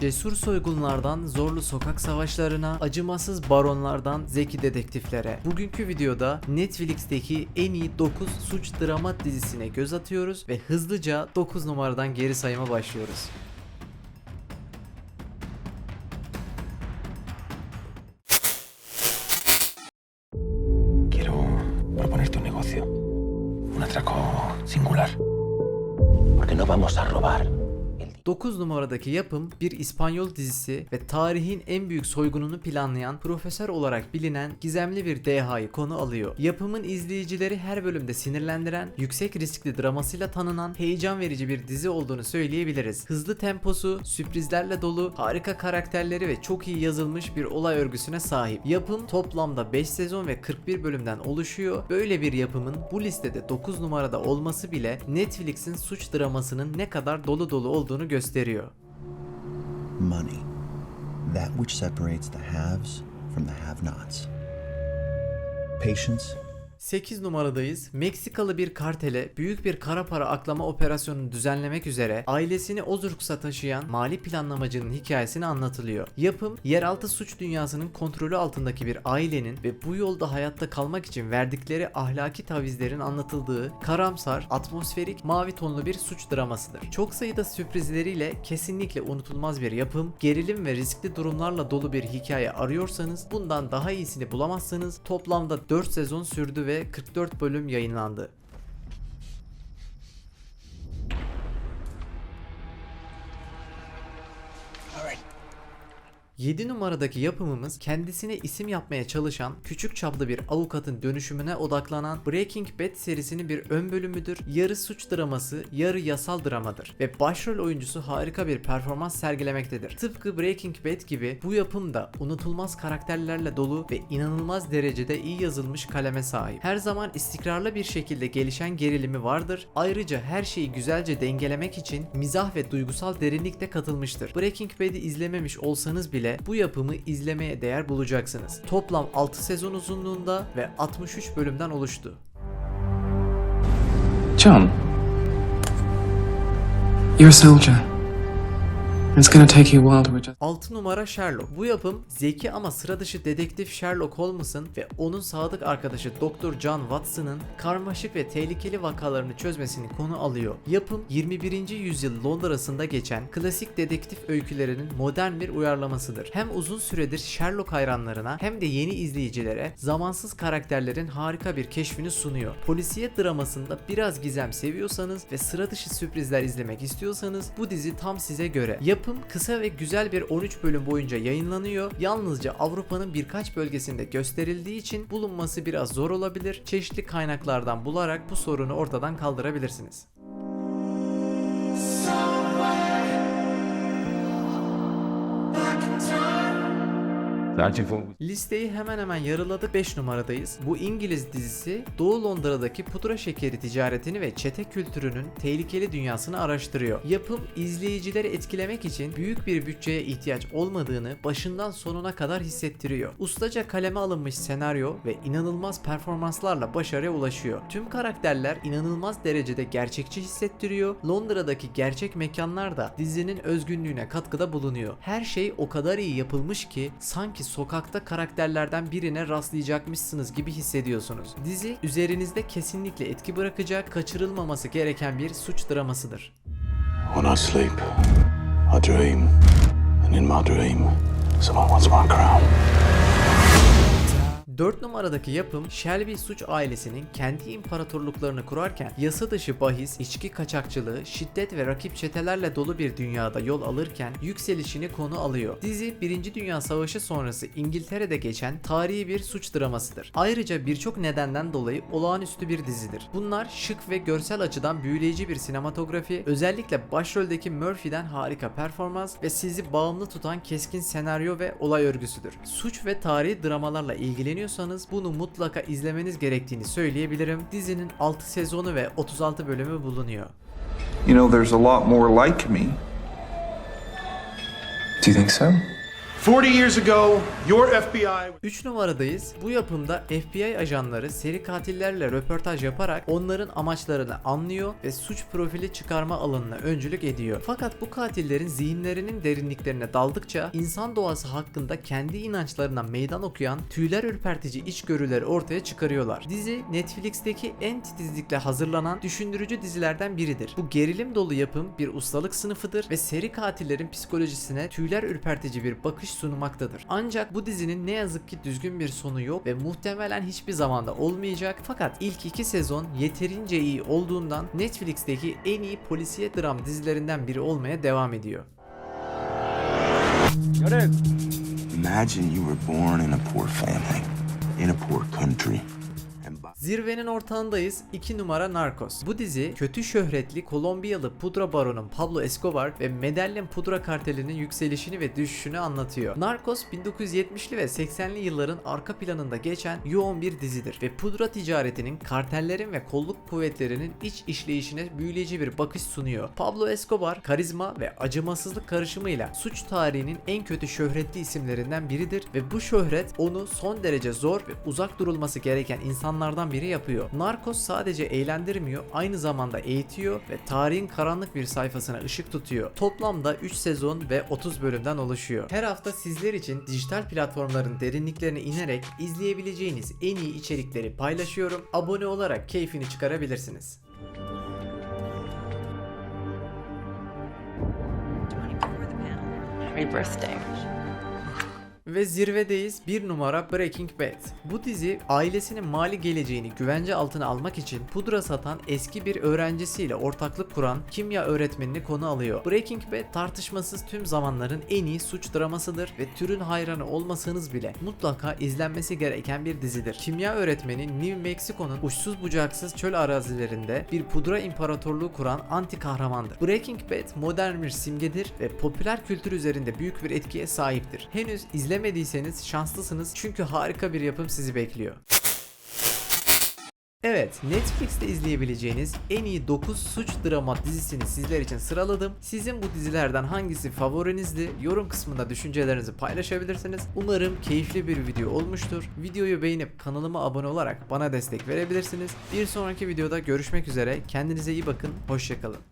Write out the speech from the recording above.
Cesur soygunlardan zorlu sokak savaşlarına, acımasız baronlardan zeki dedektiflere. Bugünkü videoda Netflix'teki en iyi 9 suç drama dizisine göz atıyoruz ve hızlıca 9 numaradan geri sayıma başlıyoruz. Quiero proponerte un negocio. Un atraco singular. Porque no vamos a robar. El 9 numaradaki yapım bir İspanyol dizisi ve tarihin en büyük soygununu planlayan profesör olarak bilinen gizemli bir dehayı konu alıyor. Yapımın izleyicileri her bölümde sinirlendiren, yüksek riskli dramasıyla tanınan, heyecan verici bir dizi olduğunu söyleyebiliriz. Hızlı temposu, sürprizlerle dolu, harika karakterleri ve çok iyi yazılmış bir olay örgüsüne sahip. Yapım toplamda 5 sezon ve 41 bölümden oluşuyor. Böyle bir yapımın bu listede 9 numarada olması bile Netflix'in suç dramasının ne kadar dolu dolu olduğunu gösteriyor. money. That which separates the haves from the have nots. Patience 8 numaradayız. Meksikalı bir kartele büyük bir kara para aklama operasyonunu düzenlemek üzere ailesini Ozurks'a taşıyan mali planlamacının hikayesini anlatılıyor. Yapım, yeraltı suç dünyasının kontrolü altındaki bir ailenin ve bu yolda hayatta kalmak için verdikleri ahlaki tavizlerin anlatıldığı karamsar, atmosferik, mavi tonlu bir suç dramasıdır. Çok sayıda sürprizleriyle kesinlikle unutulmaz bir yapım, gerilim ve riskli durumlarla dolu bir hikaye arıyorsanız bundan daha iyisini bulamazsınız. Toplamda 4 sezon sürdü ve 44 bölüm yayınlandı. A ver, 7 numaradaki yapımımız kendisine isim yapmaya çalışan küçük çaplı bir avukatın dönüşümüne odaklanan Breaking Bad serisinin bir ön bölümüdür. Yarı suç draması, yarı yasal dramadır ve başrol oyuncusu harika bir performans sergilemektedir. Tıpkı Breaking Bad gibi bu yapım da unutulmaz karakterlerle dolu ve inanılmaz derecede iyi yazılmış kaleme sahip. Her zaman istikrarlı bir şekilde gelişen gerilimi vardır. Ayrıca her şeyi güzelce dengelemek için mizah ve duygusal derinlik de katılmıştır. Breaking Bad'i izlememiş olsanız bile bu yapımı izlemeye değer bulacaksınız. Toplam 6 sezon uzunluğunda ve 63 bölümden oluştu. John, you're a soldier. It's gonna take you a while to adjust. 6 numara Sherlock. Bu yapım zeki ama sıra dışı dedektif Sherlock Holmes'ın ve onun sadık arkadaşı Dr. John Watson'ın karmaşık ve tehlikeli vakalarını çözmesini konu alıyor. Yapım 21. yüzyıl Londra'sında geçen klasik dedektif öykülerinin modern bir uyarlamasıdır. Hem uzun süredir Sherlock hayranlarına hem de yeni izleyicilere zamansız karakterlerin harika bir keşfini sunuyor. Polisiye dramasında biraz gizem seviyorsanız ve sıra dışı sürprizler izlemek istiyorsanız bu dizi tam size göre. Yapım kısa ve güzel bir 13 bölüm boyunca yayınlanıyor. Yalnızca Avrupa'nın birkaç bölgesinde gösterildiği için bulunması biraz zor olabilir. Çeşitli kaynaklardan bularak bu sorunu ortadan kaldırabilirsiniz. Searching Listeyi hemen hemen yarıladık 5 numaradayız. Bu İngiliz dizisi Doğu Londra'daki pudra şekeri ticaretini ve çete kültürünün tehlikeli dünyasını araştırıyor. Yapım izleyicileri etkilemek için büyük bir bütçeye ihtiyaç olmadığını başından sonuna kadar hissettiriyor. Ustaca kaleme alınmış senaryo ve inanılmaz performanslarla başarıya ulaşıyor. Tüm karakterler inanılmaz derecede gerçekçi hissettiriyor. Londra'daki gerçek mekanlar da dizinin özgünlüğüne katkıda bulunuyor. Her şey o kadar iyi yapılmış ki sanki sokakta karakterlerden birine rastlayacakmışsınız gibi hissediyorsunuz. Dizi üzerinizde kesinlikle etki bırakacak, kaçırılmaması gereken bir suç dramasıdır. When I sleep, I dream, and in my dream, someone wants my crown. 4 numaradaki yapım Shelby suç ailesinin kendi imparatorluklarını kurarken yasa dışı bahis, içki kaçakçılığı, şiddet ve rakip çetelerle dolu bir dünyada yol alırken yükselişini konu alıyor. Dizi 1. Dünya Savaşı sonrası İngiltere'de geçen tarihi bir suç dramasıdır. Ayrıca birçok nedenden dolayı olağanüstü bir dizidir. Bunlar şık ve görsel açıdan büyüleyici bir sinematografi, özellikle başroldeki Murphy'den harika performans ve sizi bağımlı tutan keskin senaryo ve olay örgüsüdür. Suç ve tarihi dramalarla ilgileniyorsanız bunu mutlaka izlemeniz gerektiğini söyleyebilirim. Dizinin 6 sezonu ve 36 bölümü bulunuyor. You know, there's a lot more like me. Do you think so? 40 years ago, your FBI 3 numaradayız. Bu yapımda FBI ajanları seri katillerle röportaj yaparak onların amaçlarını anlıyor ve suç profili çıkarma alanına öncülük ediyor. Fakat bu katillerin zihinlerinin derinliklerine daldıkça insan doğası hakkında kendi inançlarına meydan okuyan tüyler ürpertici içgörüleri ortaya çıkarıyorlar. Dizi Netflix'teki en titizlikle hazırlanan düşündürücü dizilerden biridir. Bu gerilim dolu yapım bir ustalık sınıfıdır ve seri katillerin psikolojisine tüyler ürpertici bir bakış sunmaktadır. Ancak bu dizinin ne yazık ki düzgün bir sonu yok ve muhtemelen hiçbir zamanda olmayacak. Fakat ilk iki sezon yeterince iyi olduğundan Netflix'teki en iyi polisiye dram dizilerinden biri olmaya devam ediyor. Imagine you were born in a poor family, in a poor country, Zirvenin ortağındayız 2 numara Narcos. Bu dizi kötü şöhretli Kolombiyalı pudra baronu Pablo Escobar ve Medellin pudra kartelinin yükselişini ve düşüşünü anlatıyor. Narcos 1970'li ve 80'li yılların arka planında geçen yoğun bir dizidir ve pudra ticaretinin kartellerin ve kolluk kuvvetlerinin iç işleyişine büyüleyici bir bakış sunuyor. Pablo Escobar karizma ve acımasızlık karışımıyla suç tarihinin en kötü şöhretli isimlerinden biridir ve bu şöhret onu son derece zor ve uzak durulması gereken insanlardan biri yapıyor. Narcos sadece eğlendirmiyor, aynı zamanda eğitiyor ve tarihin karanlık bir sayfasına ışık tutuyor. Toplamda 3 sezon ve 30 bölümden oluşuyor. Her hafta sizler için dijital platformların derinliklerine inerek izleyebileceğiniz en iyi içerikleri paylaşıyorum. Abone olarak keyfini çıkarabilirsiniz. Happy birthday. Ve zirvedeyiz bir numara Breaking Bad. Bu dizi ailesinin mali geleceğini güvence altına almak için pudra satan eski bir öğrencisiyle ortaklık kuran kimya öğretmenini konu alıyor. Breaking Bad tartışmasız tüm zamanların en iyi suç dramasıdır ve türün hayranı olmasanız bile mutlaka izlenmesi gereken bir dizidir. Kimya öğretmeni New Mexico'nun uçsuz bucaksız çöl arazilerinde bir pudra imparatorluğu kuran anti kahramandır. Breaking Bad modern bir simgedir ve popüler kültür üzerinde büyük bir etkiye sahiptir. Henüz izlemediyseniz şanslısınız çünkü harika bir yapım sizi bekliyor. Evet, Netflix'te izleyebileceğiniz en iyi 9 suç drama dizisini sizler için sıraladım. Sizin bu dizilerden hangisi favorinizdi? Yorum kısmında düşüncelerinizi paylaşabilirsiniz. Umarım keyifli bir video olmuştur. Videoyu beğenip kanalıma abone olarak bana destek verebilirsiniz. Bir sonraki videoda görüşmek üzere. Kendinize iyi bakın. Hoşçakalın.